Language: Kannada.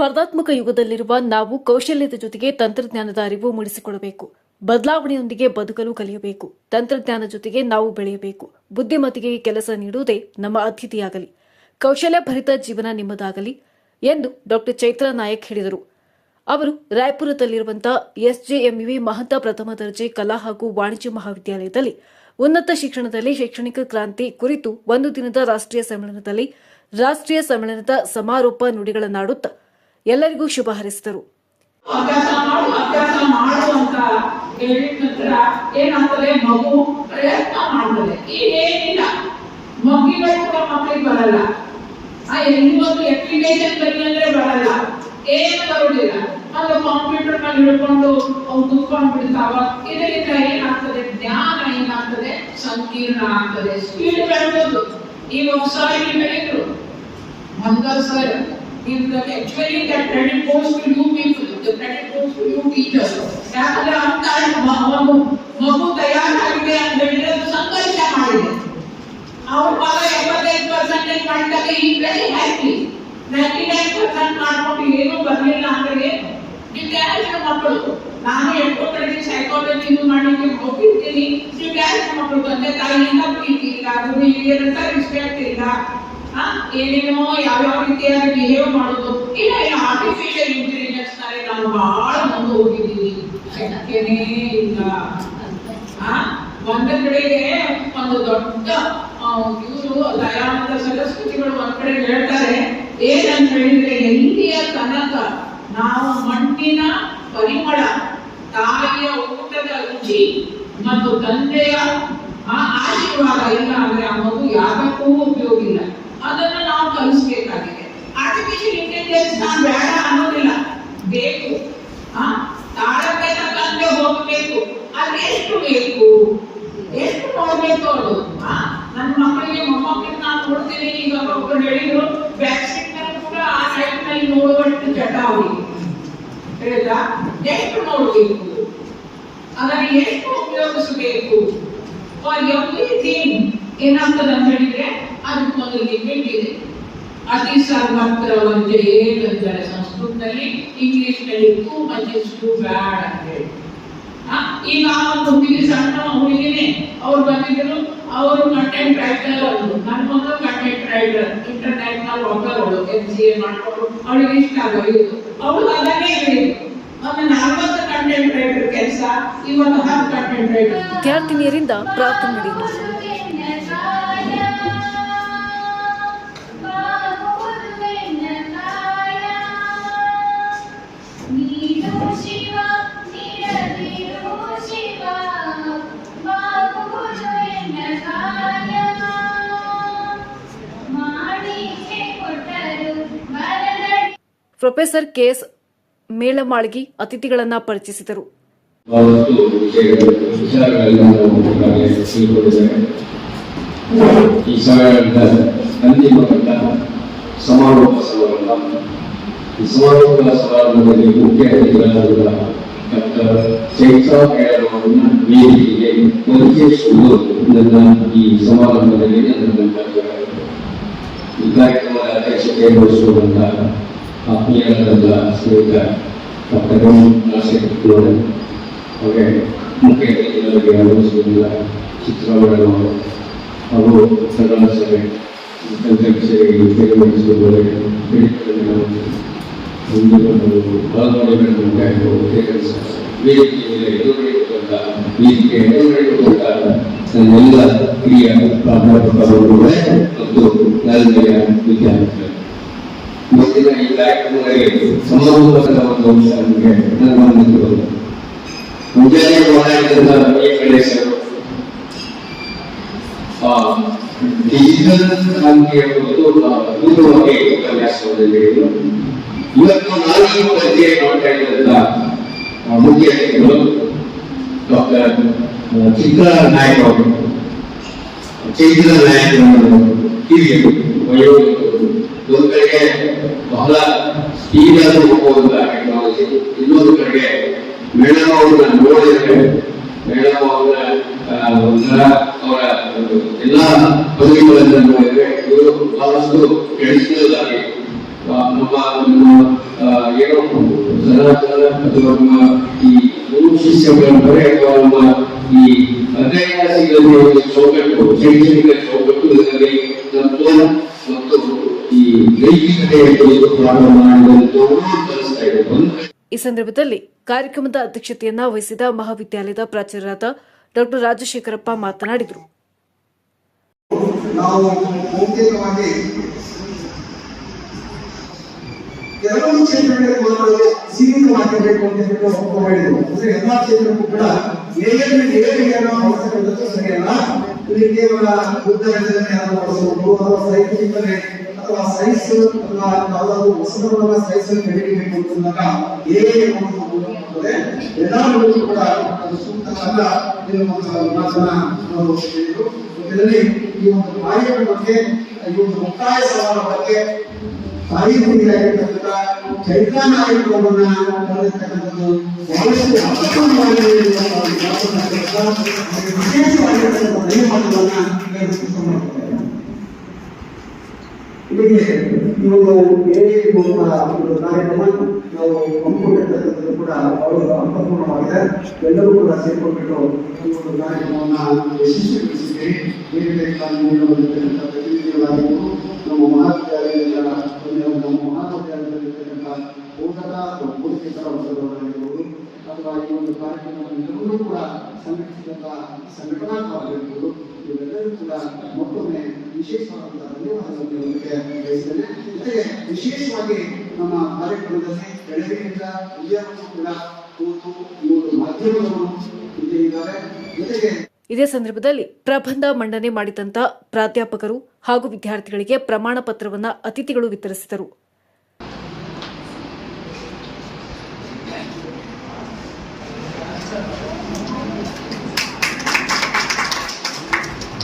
ಸ್ಪರ್ಧಾತ್ಮಕ ಯುಗದಲ್ಲಿರುವ ನಾವು ಕೌಶಲ್ಯದ ಜೊತೆಗೆ ತಂತ್ರಜ್ಞಾನದ ಅರಿವು ಮೂಡಿಸಿಕೊಳ್ಳಬೇಕು ಬದಲಾವಣೆಯೊಂದಿಗೆ ಬದುಕಲು ಕಲಿಯಬೇಕು. ತಂತ್ರಜ್ಞಾನ ಜೊತೆಗೆ ನಾವು ಬೆಳೆಯಬೇಕು. ಬುದ್ಧಿಮತಿಗೆ ಕೆಲಸ ನೀಡುವುದೇ ನಮ್ಮ ಅತಿಥಿಯಾಗಲಿ. ಕೌಶಲ್ಯ ಭರಿತ ಜೀವನ ನಿಮ್ಮದಾಗಲಿ ಎಂದು ಡಾಕ್ಟರ್ ಚೈತ್ರ ನಾಯಕ್ ಹೇಳಿದರು. ಅವರು ರಾಯಪುರದಲ್ಲಿರುವಂತಹ ಎಸ್ಜೆಎಂವಿ ಮಹಂತ ಪ್ರಥಮ ದರ್ಜೆ ಕಲಾ ಹಾಗೂ ವಾಣಿಜ್ಯ ಮಹಾವಿದ್ಯಾಲಯದಲ್ಲಿ ಉನ್ನತ ಶಿಕ್ಷಣದಲ್ಲಿ ಶೈಕ್ಷಣಿಕ ಕ್ರಾಂತಿ ಕುರಿತು ಒಂದು ದಿನದ ರಾಷ್ಟ್ರೀಯ ಸಮ್ಮೇಳನದಲ್ಲಿ ರಾಷ್ಟ್ರೀಯ ಸಮ್ಮೇಳನದ ಸಮಾರೋಪ ನುಡಿಗಳನ್ನಾಡುತ್ತಾ ಎಲ್ಲರಿಗೂ ಶುಭ ಹರಿಸಿದರು. ಅಭ್ಯಾಸ ಅಭ್ಯಾಸ ನಂತರ ಮಗು ಮಗುಗಳು ಕೂಡ ಬರಲ್ಲ. ಆ ಅಂದ್ರೆ ಬರಲ್ಲ. ಬರೋದಿಲ್ಲ. ಅದು ಕಂಪ್ಯೂಟರ್ ಮೇಲೆ ಹಿಡ್ಕೊಂಡು ಅವ್ನು ಕುತ್ಕೊಂಡು ಬಿಡ್ತಾವ ಇದರಿಂದ ಏನಾಗ್ತದೆ? ಜ್ಞಾನ ಏನಾಗ್ತದೆ? ಸಂಕೀರ್ಣ ಆಗ್ತದೆ. ಸ್ಪೀಡ್ ಬೆಳೆದದ್ದು ಈಗ ಹೊಸ ಬೆಳೆದ್ರು Mangal sir, if the actually that credit goes to you people, the credit goes to you teachers. ಯಾಕಂದ್ರೆ ಅಂತ ಒಂದು ಮಗು ತಯಾರಾಗಿದೆ ಅಂತ ಹೇಳಿದ್ರೆ ಸಂಘರ್ಷ ಮಾಡಿದೆ ಅವ್ರ ಮಗ ಎಪ್ಪತ್ತೈದು ಪರ್ಸೆಂಟೇಜ್ ಮಾಡಿದಾಗ ಈ very happy ninety nine percent ಮಾಡ್ಕೊಂಡು ಏನು ಬರಲಿಲ್ಲ ಅಂದ್ರೆ ಡಿಟ್ಯಾಚ್ ಮಕ್ಕಳು ನಾನು ಎಷ್ಟೋ ಕಡೆ ಸೈಕಾಲಜಿ ಮಾಡಲಿಕ್ಕೆ ಹೋಗಿರ್ತೀನಿ ಡಿಟ್ಯಾಚ್ ಮಕ್ಕಳು ತಂದೆ ತಾಯಿಯಿಂದ ಪ್ರೀತಿ ಇಲ್ಲ ಗುರು ಹಿರಿಯರಂತ ರಿಸ್ಪೆಕ್ಟ್ ಇಲ್ಲ ಏನೇನೋ ಯಾವ್ಯಾವ ರೀತಿಯಾಗಿ ಬಿಹೇವ್ ಮಾಡೋದು. ಇಲ್ಲ ಇಲ್ಲ ಆರ್ಟಿಫಿಷಿಯಲ್ ಇಂಟೆಲಿಜೆನ್ಸ್ನಲ್ಲಿ ನಾವು ಬಹಳ ಮುಂದೆ ಹೋಗಿದ್ದೀವಿ ಶಕ್ಯನೇ ಇಲ್ಲ. ಒಂದ್ ಕಡೆಗೆ ಒಂದು ದೊಡ್ಡ ಇವರು ದಯಾನಂದ ಸರಸ್ವತಿಗಳು ಒಂದ್ ಕಡೆ ಹೇಳ್ತಾರೆ ಏನಂತ ಹೇಳಿದ್ರೆ ಎಲ್ಲಿಯ ತನಕ ನಾವು ಮಣ್ಣಿನ ಪರಿಮಳ, ತಾಯಿಯ ಊಟದ ರುಚಿ ಮತ್ತು ತಂದೆಯ, ಆ, ಆಶೀರ್ವಾದ ಇಲ್ಲ ಅಂದ್ರೆ ಆ ಮಗು ಯಾವಕ್ಕೂ ಉಪಯೋಗ ಇಲ್ಲ ಅದನ್ನ ನಾವು ಕಲಿಸ್ಬೇಕಾಗಿದೆ ಆರ್ಟಿಫಿಷಿಯಲ್ ಇಂಟೆಲಿಜೆನ್ಸ್ ನಾನು ಬೇಡ ಅನ್ನೋದಿಲ್ಲ. ಬೇಕು. ತಾಳಕ್ಕೆ ತಕ್ಕಂತೆ ಹೋಗಬೇಕು. ಅಲ್ಲಿ ಎಷ್ಟು ಬೇಕು? ಎಷ್ಟು ನೋಡ್ಬೇಕು ಆ? ನನ್ನ ಮಕ್ಕಳಿಗೆ ಮೊಮ್ಮಕ್ಕಳಿಗೆ ನಾನು ನೋಡ್ತೀನಿ. ಈಗ ಒಬ್ಬರು ಹೇಳಿದ್ರು ವ್ಯಾಕ್ಸಿನ್ ಕೂಡ ಆ ಸೈಡ್ನಲ್ಲಿ ನೋಡುವಷ್ಟು ಚಟ ಅವರಿಗೆ ಎಷ್ಟು ನೋಡಬೇಕು? ಅದನ್ನು ಎಷ್ಟು ಉಪಯೋಗಿಸಬೇಕು? ಫಾರ್ ಎವ್ರಿಥಿಂಗ್ ಏನಾಗ್ತದೆ ಅಂತ ಹೇಳಿದ್ರೆ ಅದಕ್ಕೊಂದು ಲಿಮಿಟ್ ಇದೆ ಅತಿ ಸರ್ವತ್ರ ಒಂದು ಅಂತಾರೆ ಸಂಸ್ಕೃತದಲ್ಲಿ ಇಂಗ್ಲಿಷ್ನಲ್ಲಿ ಟೂ ಮಚ್ ಟೂ ಬ್ಯಾಡ್ ಅಂತ ಹೇಳಿ. ಈಗ ಆ ಒಂದು ಹುಡುಗಿ ಸಣ್ಣ ಹುಡುಗಿನೇ ಅವ್ರು ಬಂದಿದ್ರು, ಅವರು ಕಂಟೆಂಟ್ ರೈಟರ್ ಅವರು ನನ್ನ ಮಗಳು ಕಂಟೆಂಟ್ ರೈಟರ್ ಇಂಟರ್ನೆಟ್ ವರ್ಕರ್ ಒಬ್ಬರು ಎಂ ಸಿ ಎ ಮಾಡ್ಕೊಂಡು ಅವಳಿಗೆ ಇಷ್ಟ ಆಗೋದು ಅವಳು ಅದನ್ನೇ ಹೇಳಿದ್ರು ಒಂದು ಕಂಟೆಂಟ್ ರೈಟರ್ ಕೆಲಸ, ಇವತ್ತು ಹತ್ತು ಕಂಟೆಂಟ್ ರೈಟರ್ ವಿದ್ಯಾರ್ಥಿನಿಯರಿಂದ ಪ್ರಾರ್ಥನೆ ಪ್ರೊಫೆಸರ್ ಕೆಎಸ್ ಮೇಳಮಾಳ್ಗಿ ಅತಿಥಿಗಳನ್ನ ಪರಿಚಯಿಸಿದರು. ಸಮಾರೋಪ ಸಮಾರಂಭದಲ್ಲಿ ಮುಖ್ಯ ಅತಿಥಿಗಳಾದ ಸಮಾರಂಭದಲ್ಲಿ. ಈ ಕಾರ್ಯಕ್ರಮದ ಅಧ್ಯಕ್ಷತೆ ವಹಿಸುವಂತಹ ಆತ್ಮೀಯರಾದ ಶ್ರೀಯುತ ಡಾಕ್ಟರ್ ಎಂ ನಾಸಿರ್ ಅವರೇ ಮುಖ್ಯ ಅತಿಥಿಗಳಿಗೆ ಆಗಮಿಸುವುದಿಲ್ಲ ಚಿತ್ರಗಳನ್ನು ಹಾಗೂ ಕನ್ನಡ ಸಭೆ ಅಧ್ಯಕ್ಷರಿಗೆ ನಿರ್ವಹಿಸುವವರೆಗೆ ಮುಂದಿನ ಪಾಲ್ಗೊಳ್ಳಬೇಕು ವೇದಿಕೆ ಮೇಲೆ ಎದುರುಗೊಂಡ ವೇದಿಕೆ ಎದುರುಗೊಂಡ ನನ್ನೆಲ್ಲ ಹಿರಿಯ ಪ್ರಾಧ್ಯಾಪಕರು ಮತ್ತು ನಲ್ಮೆಯ ವಿದ್ಯಾರ್ಥಿಗಳು ಇವತ್ತಿನ ಈ ಕಾರ್ಯಕ್ರಮಗಳಿಗೆ ಸಂಬಂಧಪಟ್ಟ ಒಂದು ಅಂಶ ನಮಗೆ ನನ್ನ ಗಮನಕ್ಕೆ ಬಂತು ಮುಂಜಾನೆ ಮಾತಾಡಿದಂತ ರವಿ ಗಣೇಶರು ಆ ಡಿಜಿಟಲ್ ಕ್ರಾಂತಿಯ ಕುರಿತು ಅದ್ಭುತವಾಗಿ ಉಪನ್ಯಾಸವನ್ನು ಹೇಳಿದರು ಇವತ್ತು ನಾನು ಈ ಪರಿಚಯ ಮಾಡ್ತಾ ಇದ್ದಂತ ಆ, ಮುಖ್ಯ ಅತಿಥಿಗಳು ಡಾಕ್ಟರ್ ಚಿತ್ರ ನಾಯಕ್ ಅವರು ಚೈತ್ರ ನಾಯಕ್ ಅವರು ಹಿರಿಯರು ವಯೋವೃದ್ಧರು ಒಂದು ಕಡೆಗೆ ಬಹಳ ಸ್ಪೀಡ್ ಆಗಿ ಹೋಗುವಂತ ಟೆಕ್ನಾಲಜಿ ಇನ್ನೊಂದು ಕಡೆಗೆ ಮೇಡಮ್ ಅವ್ರನ್ನ ನೋಡಿದ್ರೆ ಮೇಡಮ್ ಅವರ ಒಂಥರ ಅವರ ಎಲ್ಲಾ ಬಗೆಗಳನ್ನು ನೋಡಿದ್ರೆ ಇವರು ಬಹಳಷ್ಟು ಟ್ರೆಡಿಷನಲ್ ಆಗಿ ನಮ್ಮ ನಮ್ಮ ಏನೋ ಸನಾತನ ಅಥವಾ ನಮ್ಮ ಈ ಗುರು ಶಿಷ್ಯ ಪರಂಪರೆ ಅಥವಾ ನಮ್ಮ ಈ ಅಧ್ಯಯನ ಒಂದು ಚೌಕಟ್ಟು ಶೈಕ್ಷಣಿಕ ಚೌಕಟ್ಟು ಇದರಲ್ಲಿ ಈ ಈ ಸಂದರ್ಭದಲ್ಲಿ ಕಾರ್ಯಕ್ರಮದ ಅಧ್ಯಕ್ಷತೆಯನ್ನ ವಹಿಸಿದ ಮಹಾವಿದ್ಯಾಲಯದ ಪ್ರಾಚಾರ್ಯರಾದ ಡಾಕ್ಟರ್ ರಾಜಶೇಖರಪ್ಪ ಮಾತನಾಡಿದರು. ನಾವು ಕ್ಷೇತ್ರಗಳಿಗೆ ಸೀಮಿತವಾಗಿರಬೇಕು ಅಂತ ಹೇಳಿ ಅಂದ್ರೆ ಎಲ್ಲಾ ಕ್ಷೇತ್ರಕ್ಕೂ ಕೂಡ ಸರಿಯಲ್ಲ. ಕೇವಲ ಬುದ್ಧ ಅಥವಾ ಅಥವಾ ಯಾವುದಾದ್ರು ಹಿಡಿಯಬೇಕು ಅಂತಂದಾಗ ಏನೇ ಮಾಡುತ್ತದೆ ಎಲ್ಲರಿಗೂ ಕೂಡ ಇದರಲ್ಲಿ ಈ ಒಂದು ಬಗ್ಗೆ, ಈ ಒಂದು ಮುಕ್ತಾಯ ಸವಾಲ ಬಗ್ಗೆ ಸಾಹಿತ್ಯವಾಗಿರ್ತಕ್ಕಂಥ ಚೈತ್ರ ನಾಯಕರನ್ನ ಕರೆದಿರ್ತಕ್ಕಂಥದ್ದು ಬಹಳಷ್ಟು ಹಾಗೆ ವಿಶೇಷವಾಗಿರ್ತಕ್ಕಂಥ ಈ ಒಂದು ಒಂದು ಕಾರ್ಯಕ್ರಮ ನಾವು ಹಮ್ಮಿಕೊಂಡಿರ್ತಕ್ಕಂಥದ್ದು ಕೂಡ ಅವರು ಅರ್ಥಪೂರ್ಣವಾಗಿದೆ ಎಲ್ಲರೂ ಕೂಡ ಸೇರ್ಕೊಂಡ್ಬಿಟ್ಟು ಒಂದು ಕಾರ್ಯಕ್ರಮವನ್ನು ಪ್ರತಿನಿಧಿಗಳಾಗಿದ್ದು ನಮ್ಮ ಮಹಾವಿದ್ಯಾಲಯದ ನಮ್ಮ ಮಹಾವಿದ್ಯಾಲಯದಲ್ಲಿರ್ತಕ್ಕಂಥ ಬೋಧಕ ಅಥವಾ ಅಥವಾ ಈ ಒಂದು ಕಾರ್ಯಕ್ರಮವನ್ನು ಕೂಡ ಸಂಘಟಿಸಿದಂಥ ಸಂಘಟನಾಕಾರರಿರ್ಬೋದು ಇವೆಲ್ಲರೂ ಕೂಡ ಮತ್ತೊಮ್ಮೆ ವಿಶೇಷವಾಗಿ ನಮ್ಮ ಕಾರ್ಯಕ್ರಮದಲ್ಲಿ ಬೆಳಗ್ಗೆಯಿಂದ ಇಲ್ಲಿಯವರೆಗೂ ಕೂಡ ಕೂತು ಮೂರು ಮಾಧ್ಯಮದವರು ಇದ್ದಾರೆ ಜೊತೆಗೆ ಇದೇ ಸಂದರ್ಭದಲ್ಲಿ ಪ್ರಬಂಧ ಮಂಡನೆ ಮಾಡಿದಂತ ಪ್ರಾಧ್ಯಾಪಕರು ಹಾಗೂ ವಿದ್ಯಾರ್ಥಿಗಳಿಗೆ ಪ್ರಮಾಣ ಪತ್ರವನ್ನು ಅತಿಥಿಗಳು ವಿತರಿಸಿದರು.